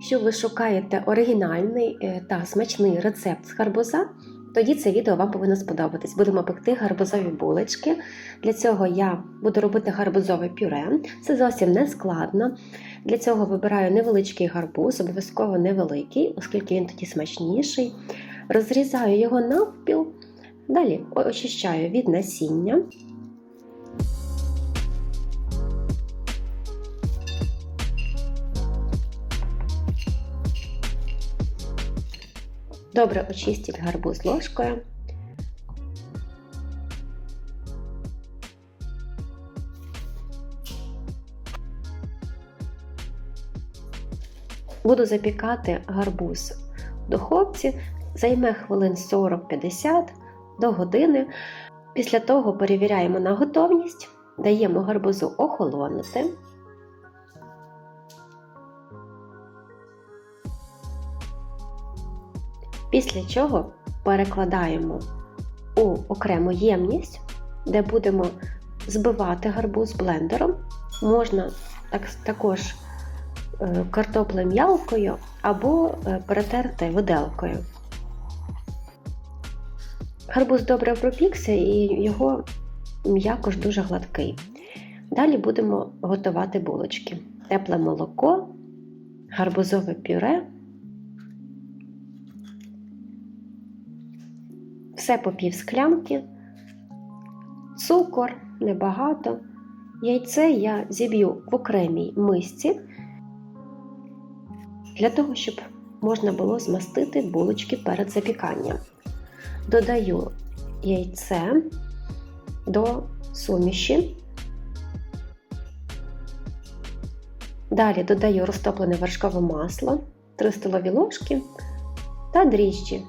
Якщо ви шукаєте оригінальний е, та смачний рецепт з гарбуза, тоді це відео вам повинно сподобатись. Будемо пекти гарбузові булочки. Для цього я буду робити гарбузове пюре. Це зовсім не складно. Для цього вибираю невеличкий гарбуз, обов'язково невеликий, оскільки він тоді смачніший. Розрізаю його навпіл, далі очищаю від насіння. Добре очистіть гарбуз ложкою. Буду запікати гарбуз в духовці, займе хвилин 40-50 до години. Після того перевіряємо на готовність, даємо гарбузу охолонути. Після чого перекладаємо у окрему ємність, де будемо збивати гарбуз блендером. Можна так, також е, картоплею м'ялкою або е, перетерти виделкою. Гарбуз добре пропікся і його м'якош дуже гладкий. Далі будемо готувати булочки. Тепле молоко, гарбузове пюре. Все по пів склянки, цукор небагато. Яйце я зіб'ю в окремій мисці, для того, щоб можна було змастити булочки перед запіканням. Додаю яйце до суміші. Далі додаю розтоплене вершкове масло, 3 столові ложки та дріжджі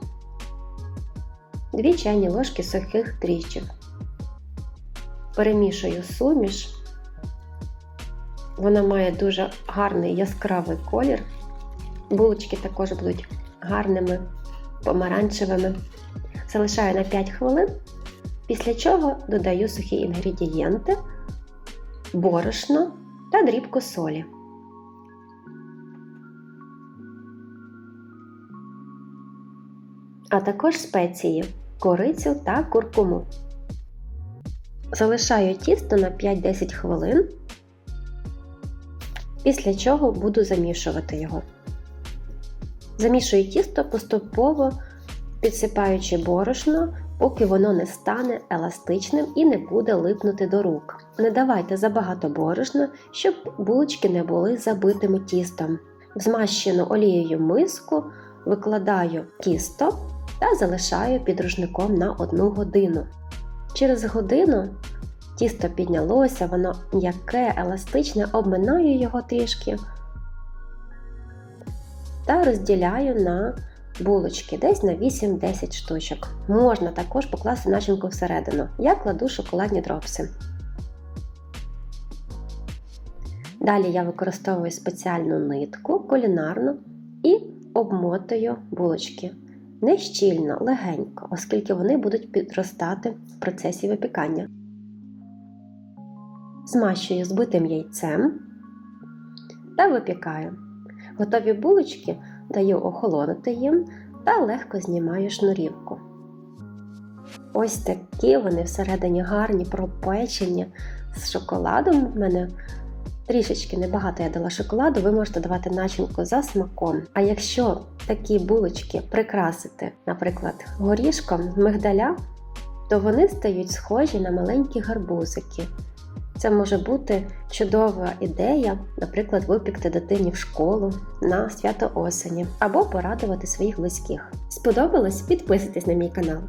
2 чайні ложки сухих дріжджів. Перемішую суміш. Вона має дуже гарний яскравий колір. Булочки також будуть гарними, помаранчевими. Залишаю на 5 хвилин, після чого додаю сухі інгредієнти, борошно та дрібку солі. А також спеції корицю та куркуму. Залишаю тісто на 5-10 хвилин, після чого буду замішувати його. Замішую тісто поступово підсипаючи борошно, поки воно не стане еластичним і не буде липнути до рук. Не давайте забагато борошна, щоб булочки не були забитими тістом. В змащену олією миску викладаю тісто та залишаю під рушником на 1 годину. Через годину тісто піднялося, воно м'яке, еластичне, обминаю його трішки та розділяю на булочки десь на 8-10 штучок. Можна також покласти начинку всередину. Я кладу шоколадні дропси. Далі я використовую спеціальну нитку кулінарну і обмотую булочки. Не щільно, легенько, оскільки вони будуть підростати в процесі випікання. Змащую збитим яйцем та випікаю. Готові булочки даю охолонути їм та легко знімаю шнурівку. Ось такі вони всередині гарні, пропечені з шоколадом. У мене трішечки небагато я дала шоколаду, ви можете давати начинку за смаком. А якщо такі булочки прикрасити, наприклад, горішком мигдаля, то вони стають схожі на маленькі гарбузики. Це може бути чудова ідея, наприклад, випікти дитині в школу на свято осені або порадувати своїх близьких. Сподобалось? Підписуйтесь на мій канал.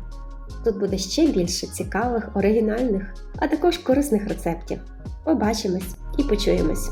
Тут буде ще більше цікавих, оригінальних, а також корисних рецептів. Побачимось і почуємось!